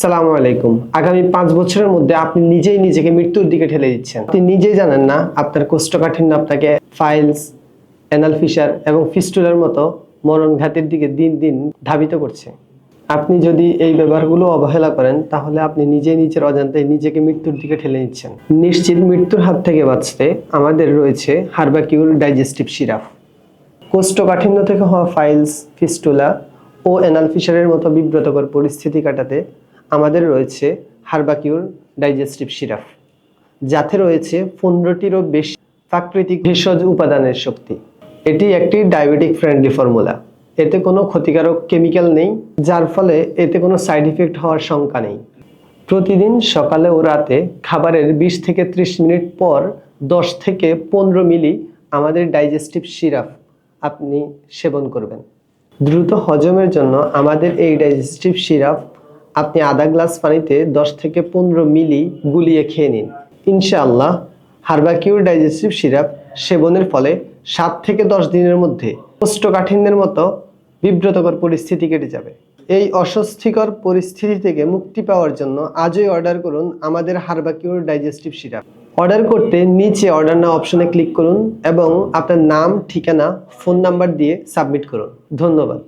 সালামু আলাইকুম। আগামী পাঁচ বছরের মধ্যে আপনি নিজেই নিজেকে মৃত্যুর দিকে ঠেলে দিচ্ছেন। আপনি নিজেই জানেন না আপনার কোষ্ঠকাঠিন্য আপনাকে ফাইলস অ্যানাল ফিশার এবং ফিস্টুলার মতো মরণঘাতের দিকে দিন দিন ধাবিত করছে। আপনি যদি এই ব্যবহারগুলো অবহেলা করেন, তাহলে আপনি নিজেই নিজের অজান্তে নিজেকে মৃত্যুর দিকে ঠেলে নিচ্ছেন। নিশ্চিত মৃত্যুর হাত থেকে বাঁচতে আমাদের রয়েছে হার্বাকিউর ডাইজেস্টিভ সিরাপ। কোষ্ঠকাঠিন্য থেকে হওয়া ফাইলস ফিস্টুলা ও অ্যানাল ফিশারের মতো বিব্রতকর পরিস্থিতি কাটাতে আমাদের রয়েছে হার্বাকিউর ডাইজেস্টিভ সিরাপ যাতে রয়েছে পনেরোটিরও বেশি প্রাকৃতিক ভেষজ উপাদানের শক্তি। এটি একটি ডায়াবেটিক ফ্রেন্ডলি ফর্মুলা। এতে কোনো ক্ষতিকারক কেমিক্যাল নেই, যার ফলে এতে কোনো সাইড ইফেক্ট হওয়ার শঙ্কা নেই। প্রতিদিন সকালে ও রাতে খাবারের বিশ থেকে ত্রিশ মিনিট পর দশ থেকে পনেরো মিলি আমাদের ডাইজেস্টিভ সিরাপ আপনি সেবন করবেন। দ্রুত হজমের জন্য আমাদের এই ডাইজেস্টিভ সিরাপ আপনি আধা গ্লাস পানিতে দশ থেকে পনেরো মিলি গুলিয়ে খেয়ে নিন। ইনশাআল্লাহ, হার্বাকিউর ডাইজেস্টিভ সিরাপ সেবনের ফলে সাত থেকে দশ দিনের মধ্যে কোষ্ঠকাঠিন্যের মতো বিব্রতকর পরিস্থিতি কেটে যাবে। এই অস্বস্তিকর পরিস্থিতি থেকে মুক্তি পাওয়ার জন্য আজই অর্ডার করুন আমাদের হার্বাকিউর ডাইজেস্টিভ সিরাপ। অর্ডার করতে নিচে অর্ডার নাও অপশনে ক্লিক করুন এবং আপনার নাম, ঠিকানা, ফোন নাম্বার দিয়ে সাবমিট করুন। ধন্যবাদ।